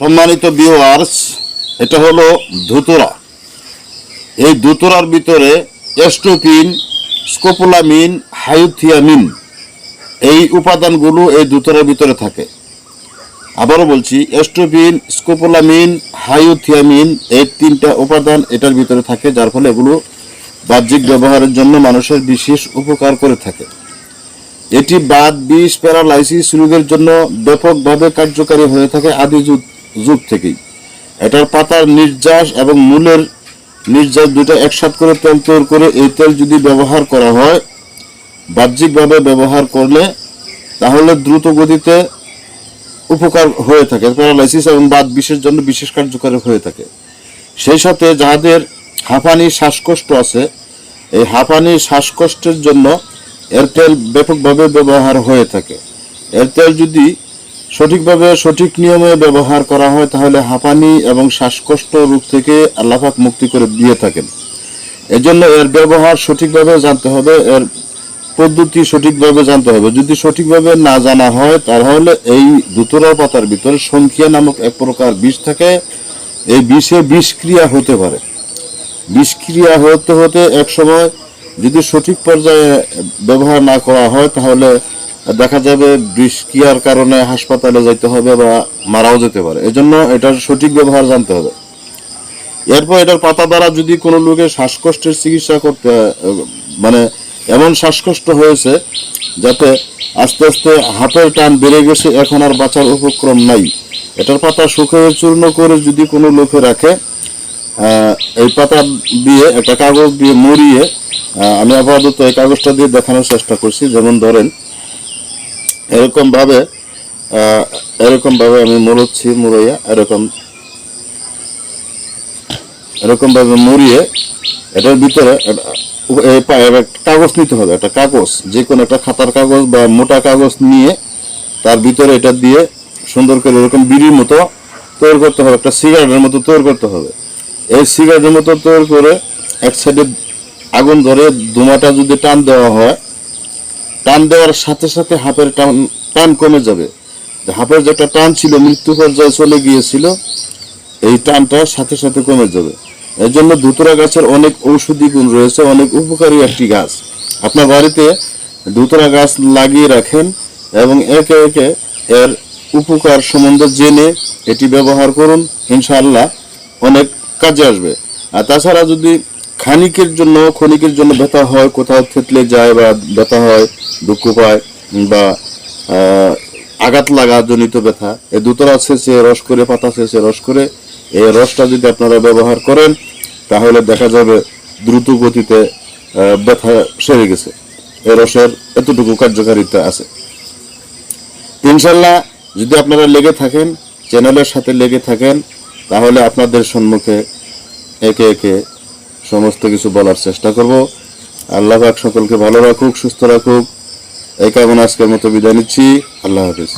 সম্মানিত ভিউয়ার্স এটা হলো ধুতুরা। এই ধুতুরার ভিতরে এস্টোপিন স্কোপোলামিন, হাইথিয়ামিন এই উপাদানগুলো এই ধুতুরার ভিতরে থাকে। আবারও বলছি এস্টোপিন স্কোপোলামিন, হাইথিয়ামিন এই তিনটা উপাদান এটার ভিতরে থাকে, যার ফলে এগুলো বাহ্যিক ব্যবহারের জন্য মানুষের বিশেষ উপকার করে থাকে। এটি বাদ, বিষ, প্যারালাইসিস রোগের জন্য ব্যাপকভাবে কার্যকারী হয়ে থাকে আদি যুগ থেকেই। এটার পাতার নির্যাস এবং মূলের নির্যাস দুটো একসাথ করে তেল তৈরি করে এই তেল যদি ব্যবহার করা হয়, বাহ্যিকভাবে ব্যবহার করলে তাহলে দ্রুত গতিতে উপকার হয়ে থাকে। প্যারালাইসিস এবং বাত বিষের জন্য বিশেষ কার্যকারী হয়ে থাকে। সেই সাথে যাদের হাঁপানি, শ্বাসকষ্ট আছে, এই হাঁপানি, শ্বাসকষ্টের জন্য এর তেল ব্যাপকভাবে ব্যবহার হয়ে থাকে। এর তেল যদি সঠিকভাবে সঠিক নিয়মে ব্যবহার করা হয় তাহলে হাঁপানি এবং শ্বাসকষ্ট রোগ থেকে আল্লাহাক মুক্তি করে দিয়ে থাকেন। এজন্য এর ব্যবহার সঠিকভাবে জানতে হবে, এর পদ্ধতি সঠিকভাবে জানতে হবে। যদি সঠিকভাবে না জানা হয়, তাহলে এই দুতরা পাতার ভিতরে সংখ্যা নামক এক প্রকার বিষ থাকে। এই বিষে বিষক্রিয়া হতে পারে। বিষক্রিয়া হতে হতে এক সময় যদি সঠিক পর্যায়ে ব্যবহার না করা হয়, তাহলে দেখা যাবে বিষক্রিয়ার কারণে হাসপাতালে যেতে হবে বা মারাও যেতে পারে। এজন্য এটার সঠিক ব্যবহার জানতে হবে। এরপর এটার পাতা দ্বারা যদি কোনো লোকের শ্বাসকষ্টের চিকিৎসা করতে মানে এমন শ্বাসকষ্ট হয়েছে যাতে আস্তে আস্তে হাতের টান বেড়ে গেছে, এখন আর বাঁচার উপক্রম নাই। এটার পাতা শুকিয়ে চূর্ণ করে যদি কোনো লোকে রাখে এই পাতা দিয়ে, একটা কাগজ দিয়ে মুড়িয়ে আমি আপাতত এই কাগজটা দিয়ে দেখানোর চেষ্টা করছি। যেমন ধরেন এরকম ভাবে আহ, এরকম ভাবে আমি মুড়োচ্ছি মুড়াইয়া এরকম এরকম ভাবে মুড়িয়ে এটার ভিতরে কাগজ নিতে হবে একটা কাগজ যে কোনো একটা খাতার কাগজ বা মোটা কাগজ নিয়ে তার ভিতরে এটা দিয়ে সুন্দর করে এরকম বিড়ির মতো তৈরি করতে হবে একটা সিগারেটের মতো তৈরি করতে হবে। এই সিগারেটের মতো তৈরি করে এক সাইডে আগুন ধরে ধোঁয়াটা যদি টান দেওয়া হয় টান দেওয়ার সাথে সাথে হাফের টান টান কমে যাবে। হাফের যেটা টান ছিল, মৃত্যু পর্যায়ে চলে গিয়েছিল, এই টানটা সাথে সাথে কমে যাবে। এর জন্য ধুতরা গাছের অনেক ঔষধি গুণ রয়েছে, অনেক উপকারী একটি গাছ। আপনার বাড়িতে ধুতরা গাছ লাগিয়ে রাখেন এবং একে একে এর উপকার সম্বন্ধে জেনে এটি ব্যবহার করুন, ইনশাআল্লাহ অনেক কাজে আসবে। আর তাছাড়া যদি খানিকের জন্য, ক্ষণিকের জন্য ব্যথা হয়, কোথাও থেতলে যায় বা ব্যথা হয়, দুঃখ পায় বা আঘাত লাগা জনিত ব্যথা এই দুতরা শেষে রস করে, পাতা শেষে রস করে, এই রসটা যদি আপনারা ব্যবহার করেন, তাহলে দেখা যাবে দ্রুত গতিতে ব্যথা সেরে গেছে। এই রসের এতটুকু কার্যকারিতা আছে। ইনশাল্লাহ, যদি আপনারা লেগে থাকেন, চ্যানেলের সাথে লেগে থাকেন, তাহলে আপনাদের সম্মুখে একে একে সমস্ত কিছু বলার চেষ্টা করব। আল্লাহ পাক সকলকে ভালো রাখুক, সুস্থ রাখুক। এই কামনা আজকের মতো বিদায় নিচ্ছি। আল্লাহ হাফিজ।